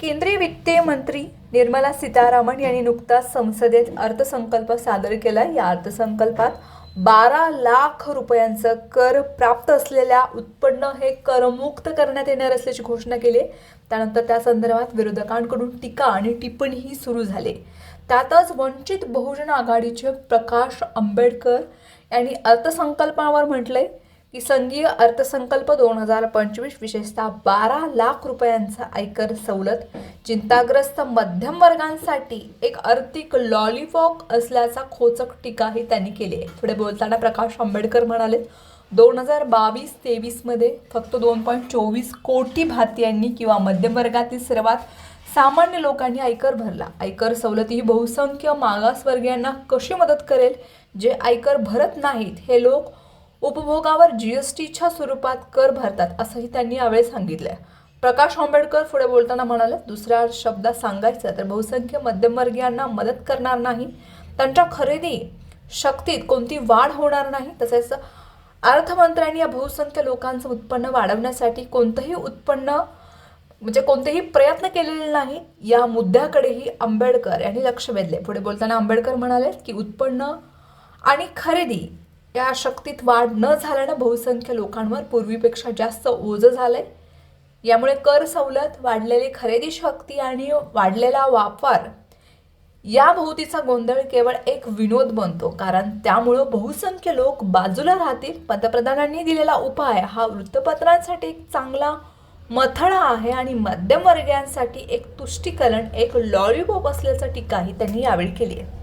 केंद्रीय वित्त मंत्री निर्मला सीतारामन यांनी नुकताच संसदेत अर्थसंकल्प सादर केला. या अर्थसंकल्पात बारा लाख रुपयांचं कर प्राप्त असलेल्या उत्पन्न हे करमुक्त करण्यात येणार असल्याची घोषणा केली. त्यानंतर त्या संदर्भात विरोधकांकडून टीका आणि टिप्पणीही सुरू झाली. त्यातच वंचित बहुजन आघाडीचे प्रकाश आंबेडकर यांनी अर्थसंकल्पावर म्हटलंय की संघीय अर्थसंकल्प दोन हजार पंचवीस विशेषतः बारा लाख रुपयांचा आयकर सवलत चिंताग्रस्त मध्यम वर्गांसाठी एक आर्थिक लॉलीपॉप असल्याचा खोचक टीकाही त्यांनी केली आहे. पुढे बोलताना प्रकाश आंबेडकर म्हणाले दोन हजार बावीस तेवीसमध्ये फक्त दोन पॉईंट चोवीस कोटी भारतीयांनी किंवा मध्यम वर्गातील सर्वात सामान्य लोकांनी आयकर भरला. आयकर सवलती ही बहुसंख्य मागासवर्गीयांना कशी मदत करेल? जे आयकर भरत नाहीत हे लोक उपभोगावर जीएसटीच्या स्वरूपात कर भरतात असंही त्यांनी यावेळी सांगितलं प्रकाश आंबेडकर पुढे बोलताना म्हणाले दुसऱ्या शब्दात सांगायचं तर बहुसंख्य मध्यमवर्गीयांना मदत करणार नाही. त्यांच्या खरेदी शक्तीत कोणती वाढ होणार नाही. तसेच अर्थमंत्र्यांनी या बहुसंख्य लोकांचं उत्पन्न वाढवण्यासाठी कोणतंही उत्पन्न म्हणजे कोणतेही प्रयत्न केलेले नाही या मुद्द्याकडेही आंबेडकर यांनी लक्ष वेधले. पुढे बोलताना आंबेडकर म्हणाले की उत्पन्न आणि खरेदी या शक्तीत वाढ न झाल्यानं बहुसंख्य लोकांवर पूर्वीपेक्षा जास्त ओझं झालंय. यामुळे कर सवलत वाढलेली खरेदी शक्ती आणि वाढलेला वापर या भोवतीचा गोंधळ केवळ एक विनोद बनतो. कारण त्यामुळं बहुसंख्य लोक बाजूला राहतील. पंतप्रधानांनी दिलेला उपाय हा वृत्तपत्रांसाठी एक चांगला मथळा आहे आणि मध्यमवर्गीयांसाठी एक तुष्टीकरण एक लॉलीपॉप असल्याचं टीकाही त्यांनी यावेळी केली आहे